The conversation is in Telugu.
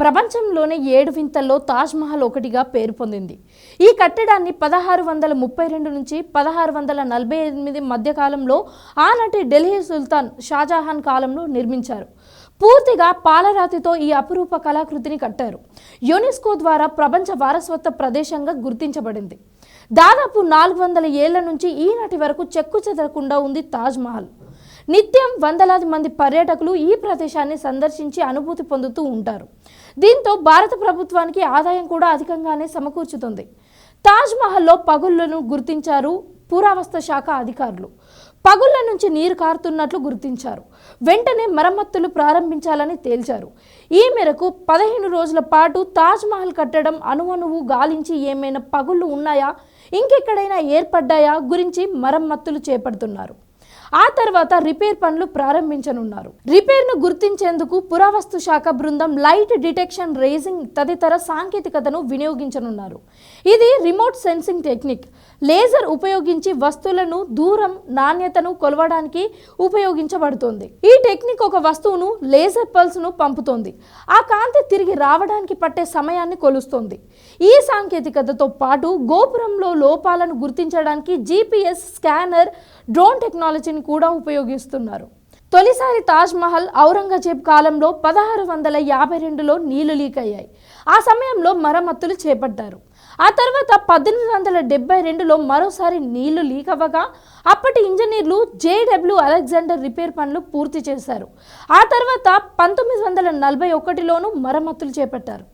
ప్రపంచంలోనే ఏడు వింతల్లో తాజ్మహల్ ఒకటిగా పేరు పొందింది. ఈ కట్టడాన్ని పదహారు వందల ముప్పై రెండు నుంచి పదహారు వందల నలభై ఎనిమిది మధ్యకాలంలో ఆనాటి ఢిల్లీ సుల్తాన్ షాజహాన్ కాలంలో నిర్మించారు. పూర్తిగా పాలరాతితో ఈ అపురూప కళాకృతిని కట్టారు. యునెస్కో ద్వారా ప్రపంచ వారసత్వ ప్రదేశంగా గుర్తించబడింది. దాదాపు నాలుగు వందల ఏళ్ళ నుంచి ఈనాటి వరకు చెక్కు చెదరకుండా ఉంది తాజ్మహల్ నిత్యం వందలాది మంది పర్యాటకులు ఈ ప్రదేశాన్ని సందర్శించి అనుభూతి పొందుతూ ఉంటారు. దీంతో భారత ప్రభుత్వానికి ఆదాయం కూడా అధికంగానే సమకూర్చుతుంది. తాజ్మహల్లో పగుళ్ళను గుర్తించారు పురావస్తు శాఖ అధికారులు. పగుళ్ళ నుంచి నీరు కారుతున్నట్లు గుర్తించారు. వెంటనే మరమ్మతులు ప్రారంభించాలని తేల్చారు. ఈ మేరకు పదిహేను రోజుల పాటు తాజ్మహల్ కట్టడం అణువణువు గాలించి ఏమైనా పగుళ్ళు ఉన్నాయా? ఇంకెక్కడైనా ఏర్పడ్డాయా? గురించి మరమ్మతులు చేపడుతున్నారు. ఆ తర్వాత రిపేర్ పనులు ప్రారంభించనున్నారు. రిపేర్ను గుర్తించేందుకు పురావస్తు శాఖ బృందం లైట్ డిటెక్షన్ రేజింగ్ తదితర సాంకేతికతను వినియోగించనున్నారు. ఇది రిమోట్ సెన్సింగ్ టెక్నిక్. లేజర్ ఉపయోగించి వస్తువులను దూరం నాణ్యతను కొలవడానికి ఉపయోగించబడుతోంది. ఈ టెక్నిక్ ఒక వస్తువును లేజర్ పల్స్ను పంపుతోంది. ఆ కాంతి తిరిగి రావడానికి పట్టే సమయాన్ని కొలుస్తోంది. ఈ సాంకేతికతతో పాటు గోపురంలో లోపాలను గుర్తించడానికి జీపీఎస్ స్కానర్ డ్రోన్ టెక్నాలజీని కూడా ఉపయోగిస్తున్నారు. తొలిసారి తాజ్మహల్ ఔరంగజేబ్ కాలంలో పదహారు వందల యాభై రెండులో నీళ్ళు లీక్ అయ్యాయి. ఆ సమయంలో మరమ్మతులు చేపట్టారు. ఆ తర్వాత పద్దెనిమిది వందల డెబ్బై రెండులో మరోసారి నీళ్ళు లీక్ అవ్వగా అప్పటి ఇంజనీర్లు జేడబ్ల్యూ అలెగ్జాండర్ రిపేర్ పనులు పూర్తి చేశారు. ఆ తర్వాత పంతొమ్మిది వందల నలభై ఒకటిలోనూ మరమ్మతులు చేపట్టారు.